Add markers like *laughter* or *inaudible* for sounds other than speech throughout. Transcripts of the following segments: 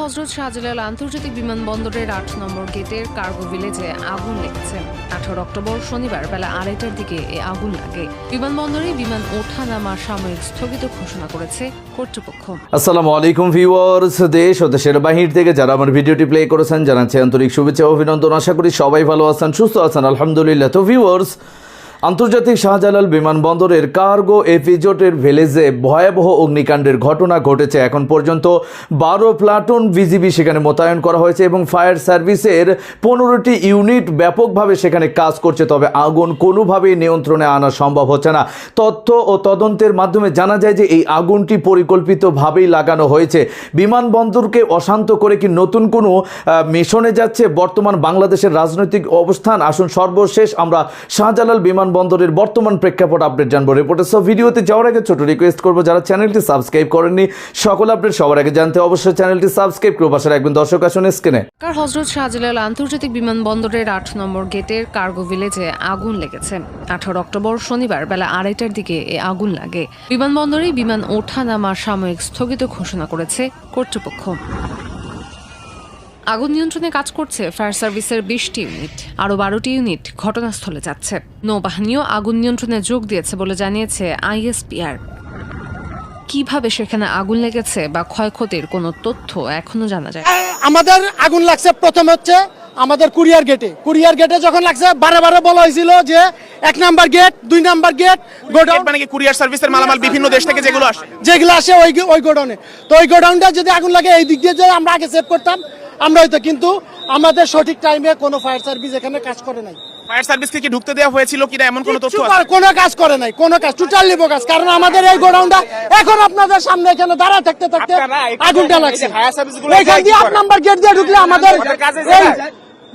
হজরত শাহজালাল আন্তর্জাতিক বিমানবন্দরের আট নম্বর গেটের কার্গো ভিলেজে আগুন লেগেছে। আঠারো অক্টোবর শনিবার বেলা আড়াইটার দিকে এ আগুন লাগে। বিমানবন্দরে বিমান ওঠা নামা সাময়িক স্থগিত ঘোষণা করেছে কর্তৃপক্ষ। আসসালামু আলাইকুম ভিউয়ার্স দেশ ও দেশের বাহির থেকে যারা আমার ভিডিওটি প্লে করেছেন, জানাচ্ছি আন্তরিক শুভেচ্ছা অভিনন্দন। আশা করি সবাই ভালো আছেন, সুস্থ আছেন, আলহামদুলিল্লাহ। তো ভিউয়ার্স আন্তর্জাতিক শাহজালাল বিমানবন্দরের কার্গো এপিজোটের ভিলেজে ভয়াবহ অগ্নিকাণ্ডের ঘটনা ঘটেছে। এখন পর্যন্ত বারো প্লাটুন বিজিবি সেখানে মোতায়েন করা হয়েছে এবং ফায়ার সার্ভিসের পনেরোটি ইউনিট ব্যাপকভাবে সেখানে কাজ করছে, তবে আগুন কোনোভাবেই নিয়ন্ত্রণে আনা সম্ভব হচ্ছে না। তথ্য ও তদন্তের মাধ্যমে জানা যায় যে এই আগুনটি পরিকল্পিতভাবেই লাগানো হয়েছে। বিমানবন্দরকে অশান্ত করে কি নতুন কোনো মিশনে যাচ্ছে? বর্তমান বাংলাদেশের রাজনৈতিক অবস্থান। আসুন সর্বশেষ আমরা শাহজালাল বিমানবন্দরের বর্তমান প্রেক্ষাপট আপডেট জানব রিপোর্টার সব ভিডিওতে যাওয়ার আগে ছোট রিকোয়েস্ট করব, যারা চ্যানেলটি সাবস্ক্রাইব করেননি, সকল আপডেট সবার আগে জানতে অবশ্যই চ্যানেলটি সাবস্ক্রাইব করব পাশে রাখবেন। দর্শক, আসুন স্ক্রিনে কার হজরত শাহজালাল আন্তর্জাতিক বিমানবন্দরের আট নম্বর গেটের কার্গো ভিলেজে আগুন লেগেছে। আঠারো অক্টোবর শনিবার বেলা আড়াইটার দিকে এ আগুন লাগে। বিমানবন্দরে বিমান ওঠা নামা সাময়িক স্থগিত ঘোষণা করেছে কর্তৃপক্ষ। আগুন নিয়ন্ত্রণে কাজ করছে ফায়ার সার্ভিসের বিশটি ইউনিট। আরও বারোটি ইউনিট ঘটনাস্থলে যাচ্ছে। নৌবাহিনীও আগুন নিয়ন্ত্রণে যোগ দিয়েছে বলে জানিয়েছে আইএসপিআর। কীভাবে সেখানে আগুন লেগেছে বা ক্ষয়ক্ষতির কোনো তথ্য এখনও জানা যায় আমাদের আগুন লাগছে প্রথম হচ্ছে আমাদের কুরিয়ার গেটে। কুরিয়ার গেটে যখন লাগছে বারে বারে বলা হয়েছিল যে এক নাম্বার গেট দুই নাম্বার গেট গোডাউন মানে কি কুরিয়ার সার্ভিসের মালামাল বিভিন্ন দেশ থেকে যেগুলো আসে? যেগুলো আসে ওই ওই গোডাউনে। তো ওই গোডাউনটা যদি আগুন লাগে এই দিক দিয়ে যদি আমরা আগে সেভ করতাম আমরা হয়তো কিন্তু আমাদের সঠিক টাইমে কোনো ফায়ার সার্ভিস এখানে কাজ করে নাই। ফায়ার সার্ভিসকে কি ঢুকতে দেওয়া হয়েছিল কিনা? এমন কোনো তথ্য আছে? কোনো কাজ করে নাই কোনো কাজ। টোটালি কাজ কারণ আমাদের এই গোডাউনটা এখন আপনাদের সামনে এখানে দাঁড়ায় থাকতে থাকতে আগুনটা লাগছে। ফায়ার সার্ভিসগুলো এখান দিয়ে আট নাম্বার গেট দিয়ে ঢুকলে আমাদের কাজে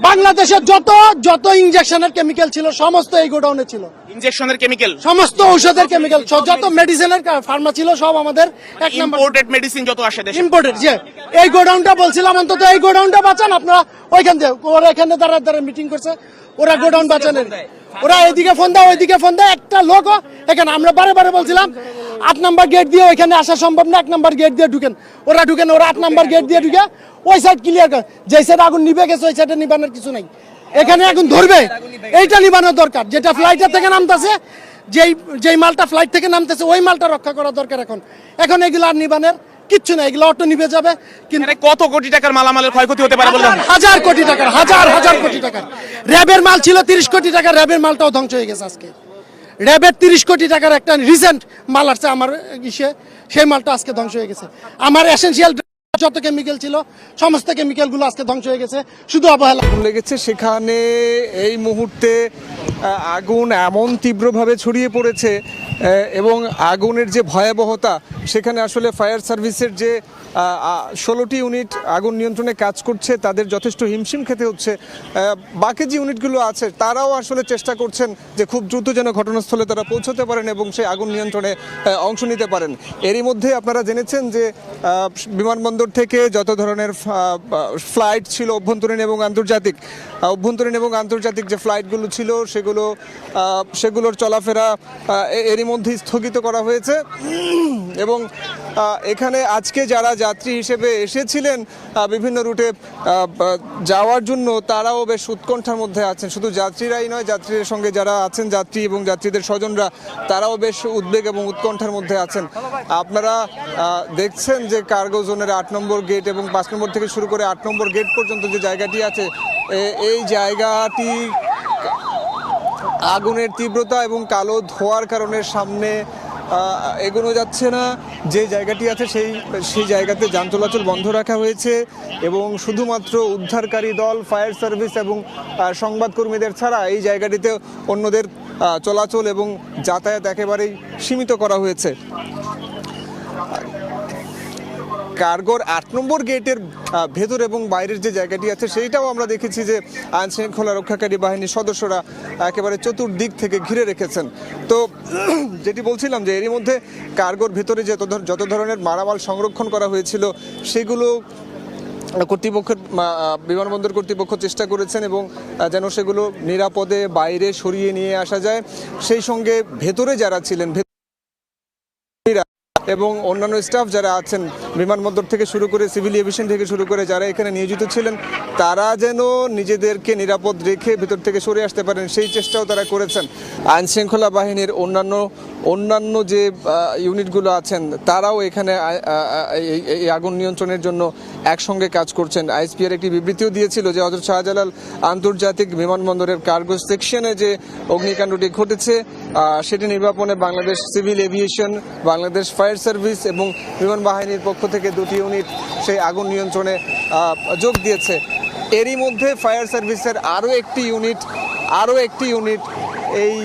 বাংলাদেশের যত যত ইনজেকশনের কেমিক্যাল ছিল সমস্ত এই গোডাউনে ছিল। ইনজেকশনের কেমিক্যাল সমস্ত ঔষধের কেমিক্যাল যত মেডিসিনের ফার্মা ছিল সব আমাদের এক নাম্বার ইম্পোর্টেড মেডিসিন যত আসে দেশে? ইম্পোর্টেড যে এই গোডাউনটা বলছিলাম অন্তত এই গোডাউনটা বাঁচান আপনারা ওইখান দিয়ে ওরা এখানে দাঁড়া দাঁড়া মিটিং করছে ওরা গোডাউন বাঁচানের। ওরা এদিকে ফোন দেয় ওইদিকে ফোন দেয় একটা লোক এখানে আমরা বারে বারে বলছিলাম আট নাম্বার গেট দিয়ে ওইখানে আসা সম্ভব না এক নাম্বার গেট দিয়ে ঢুকেন। ওরা ঢুকেন ওরা আট নাম্বার গেট দিয়ে ঢুকে ওই সাইড ক্লিয়ার কর। যে সাইড আগুন নিবে গেছে ওই সাইডে নিবানোর কিছু নাই। এখানে আগুন ধরবে এইটা নিবানোর দরকার। যেটা ফ্লাইটের থেকে নামতেছে যেই যেই মালটা ফ্লাইট থেকে নামতেছে ওই মালটা রক্ষা করা দরকার এখন। এখন এগুলো আর নিবানের কিচ্ছু না এগুলো অটো নিবে যাবে কিন্তু কত কোটি টাকার মালামালের ক্ষয়ক্ষতি হতে পারে বললাম হাজার কোটি টাকার হাজার হাজার কোটি টাকার। র্যাবের মাল ছিল তিরিশ কোটি টাকার র্যাবের মালটাও ধ্বংস হয়ে গেছে আজকে। র্যাবের তিরিশ কোটি টাকার একটা রিসেন্ট মাল আসছে আমার ইসে। সেই মালটা আজকে ধ্বংস হয়ে গেছে। আমার এসেন্সিয়াল যত কেমিক্যাল ছিল, সমস্ত কেমিক্যালগুলো আজকে ধ্বংস হয়ে গেছে। শুধু অবহেলা। লেগেছে সেখানে। এই মুহূর্তে আগুন এমন তীব্রভাবে ছড়িয়ে পড়েছে এবং আগুনের যে ভয়াবহতা, সেখানে আসলে ফায়ার সার্ভিসের যে ষোলোটি ইউনিট আগুন নিয়ন্ত্রণে কাজ করছে, তাদের যথেষ্ট হিমশিম খেতে হচ্ছে। বাকি যে ইউনিটগুলো আছে, তারাও আসলে চেষ্টা করছেন যে খুব দ্রুত যেন ঘটনাস্থলে তারা পৌঁছতে পারেন এবং সেই আগুন নিয়ন্ত্রণে অংশ নিতে পারেন। এরই মধ্যে আপনারা জেনেছেন যে বিমানবন্দর থেকে যত ধরনের ফ্লাইট ছিল অভ্যন্তরীণ এবং আন্তর্জাতিক অভ্যন্তরীণ এবং আন্তর্জাতিক যে ফ্লাইটগুলো ছিল, সেগুলো সেগুলোর চলাফেরা এরই মধ্যেই স্থগিত করা হয়েছে। এবং এখানে আজকে যারা যাত্রী হিসেবে এসেছিলেন বিভিন্ন রুটে যাওয়ার জন্য তারাও বেশ উৎকণ্ঠার মধ্যে আছেন। শুধু যাত্রীরাই নয়, যাত্রীদের সঙ্গে যারা আছেন, যাত্রী এবং যাত্রীদের স্বজনরা, তারাও বেশ উদ্বেগ এবং উৎকণ্ঠার মধ্যে আছেন। আপনারা দেখছেন যে কার্গো জোনের আট নম্বর গেট এবং পাঁচ নম্বর থেকে শুরু করে আট নম্বর গেট পর্যন্ত যে জায়গাটি আছে এই জায়গাটি আগুনের তীব্রতা এবং কালো ধোয়ার কারণে সামনে এগোনো যাচ্ছে না। যে জায়গাটি আছে সেই সেই জায়গাতে যান চলাচল বন্ধ রাখা হয়েছে এবং শুধুমাত্র উদ্ধারকারী দল, ফায়ার সার্ভিস এবং সংবাদকর্মীদের ছাড়া এই জায়গাটিতে অন্যদের চলাচল এবং যাতায়াত একেবারেই সীমিত করা হয়েছে। কার্গোর আট নম্বর গেটের ভেতর এবং বাইরের যে জায়গাটি আছে, সেইটাও আমরা দেখেছি যে আইন শৃঙ্খলা রক্ষাকারী বাহিনীর সদস্যরা একেবারে চতুর্দিক থেকে ঘিরে রেখেছেন। তো *clears throat* যেটি বলছিলাম যে এরই মধ্যে কার্গোর ভেতরে যে যত ধরনের মারামাল সংরক্ষণ করা হয়েছিল, সেগুলো কর্তৃপক্ষের বিমানবন্দর কর্তৃপক্ষ চেষ্টা করেছেন এবং যেন সেগুলো নিরাপদে বাইরে সরিয়ে নিয়ে আসা যায়। সেই সঙ্গে ভেতরে যারা ছিলেন এবং অন্যান্য স্টাফ যারা আছেন, বিমানবন্দর থেকে শুরু করে সিভিল এভিয়েশন থেকে শুরু করে যারা এখানে নিয়োজিত ছিলেন, তারা যেন নিজেদেরকে নিরাপদ রেখে ভিতর থেকে সরে আসতে পারেন, সেই চেষ্টাও তারা করেছেন। আইন শৃঙ্খলা বাহিনীর অন্যান্য অন্যান্য যে ইউনিটগুলো আছেন, তারাও এখানে এই আগুন নিয়ন্ত্রণের জন্য একসঙ্গে কাজ করছেন। আইএসপিআর একটি বিবৃতিও দিয়েছিল যে হজরত শাহজালাল আন্তর্জাতিক বিমানবন্দরের কার্গো সেকশনে যে অগ্নিকাণ্ডটি ঘটেছে সেটি নির্বাপনে Bangladesh civil aviation, Bangladesh fire service এবং বিমান বাহিনীর পক্ষ থেকে দুটি ইউনিট সেই আগুন নিয়ন্ত্রণে যোগ দিয়েছে। এরই মধ্যে ফায়ার সার্ভিসের আরও একটি ইউনিট আরও একটি ইউনিট এই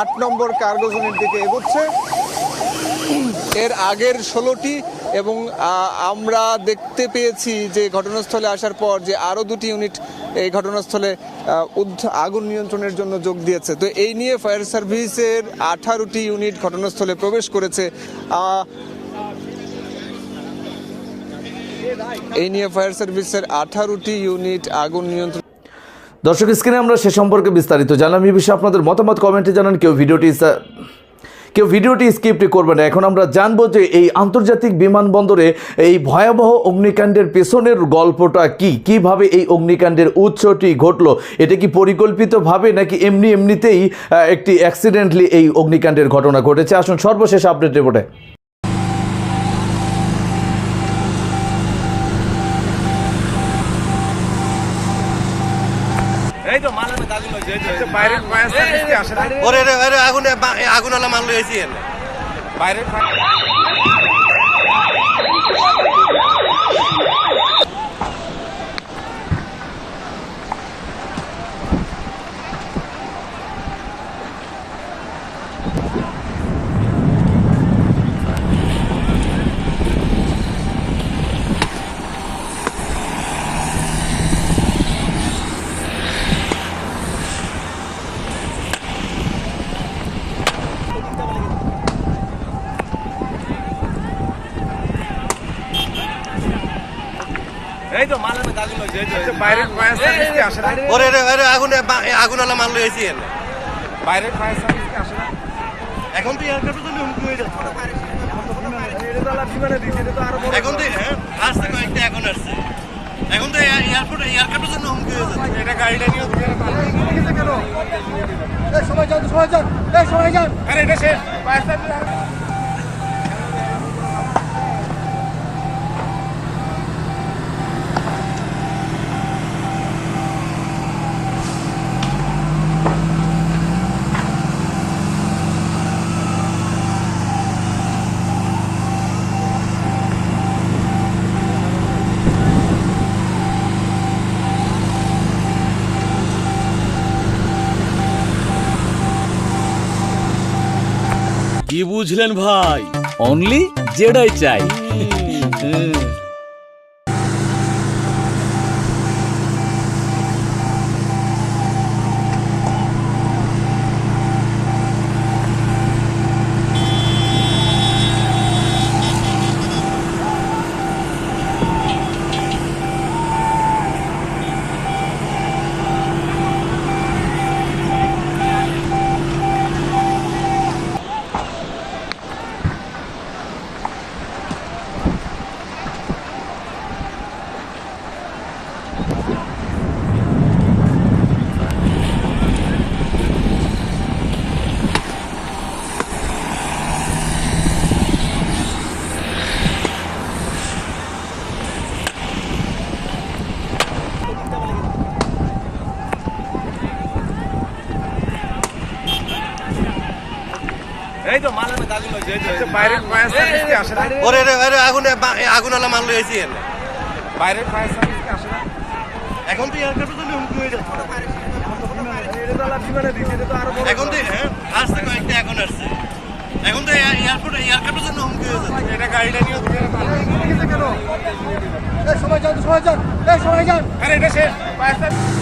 আট নম্বর কার্গো জোনের দিকে এগোচ্ছে। এর আগের ষোলোটি এবং আমরা দেখতে পেয়েছি যে ঘটনাস্থলে আসার পর যে আরও দুটি ইউনিট এই ঘটনাস্থলে আগুন নিয়ন্ত্রণের জন্য যোগ দিয়েছে। তো এই নিয়ে ফায়ার সার্ভিসের আঠারোটি ইউনিট ঘটনাস্থলে প্রবেশ করেছে। এই নিয়ে ফায়ার সার্ভিসের আঠারোটি ইউনিট আগুন নিয়ন্ত্রণ দর্শক, স্ক্রিনে আমরা সে সম্পর্কে বিস্তারিত জানলাম। এই বিষয়ে আপনাদের মতামত, কমেন্টে জানান। কেউ ভিডিওটি কেউ ভিডিওটি স্কিপটি করবে না। এখন আমরা জানব যে এই আন্তর্জাতিক বিমানবন্দরে এই ভয়াবহ অগ্নিকাণ্ডের পেছনের গল্পটা কি? কীভাবে এই অগ্নিকাণ্ডের উৎসটি ঘটলো? এটা কি পরিকল্পিতভাবে নাকি এমনি এমনিতেই একটি অ্যাক্সিডেন্টলি এই অগ্নিকাণ্ডের ঘটনা ঘটেছে? আসুন সর্বশেষ আপডেট রিপোর্টে বাইরের ফায়ার সার্ভিস কি আসে না ওরে ওরে আগুন আগুন আলা এসি এনে বাইরের ওরে ওরে আগুন আগুন আলা মারলো এসি এনে। ফায়ার সার্ভিস কি আসে না? এখন তো এয়ারক্রাফটের জন্য হুমকি হয়ে যাচ্ছে। এখন তো হ্যাঁ আসছে কয়েকটা এখন আসছে। এখন তো এয়ারপোর্ট এয়ারক্রাফটের জন্য হুমকি হয়ে যাচ্ছে। এটা গাড়িটা নিয়ে সবাই যান সবাই যান। এই সবাই যান। আরে এটা শেষ। ফায়ার সার্ভিস কি বুঝলেন ভাই? অনলি জেডাই চাই। ওরে রে ওরে আগুন আগুন আলা এসি এনে। বাইরের ফায়ার সার্ভিস কি আসে না? এখন তো এয়ারক্রাফটের জন্য হুমকি হয়ে যাচ্ছে। এখন তো হ্যাঁ আসছে কয়েকটা এখন আসছে। এখন তো এয়ারপোর্ট এয়ারক্রাফটের জন্য হুমকি হয়ে যাচ্ছে। এটা গাড়িটা নিয়ে এই সবাই যান সবাই যান। এই সবাই যান। আরে এটা শেষ ফায়ার সার্ভিস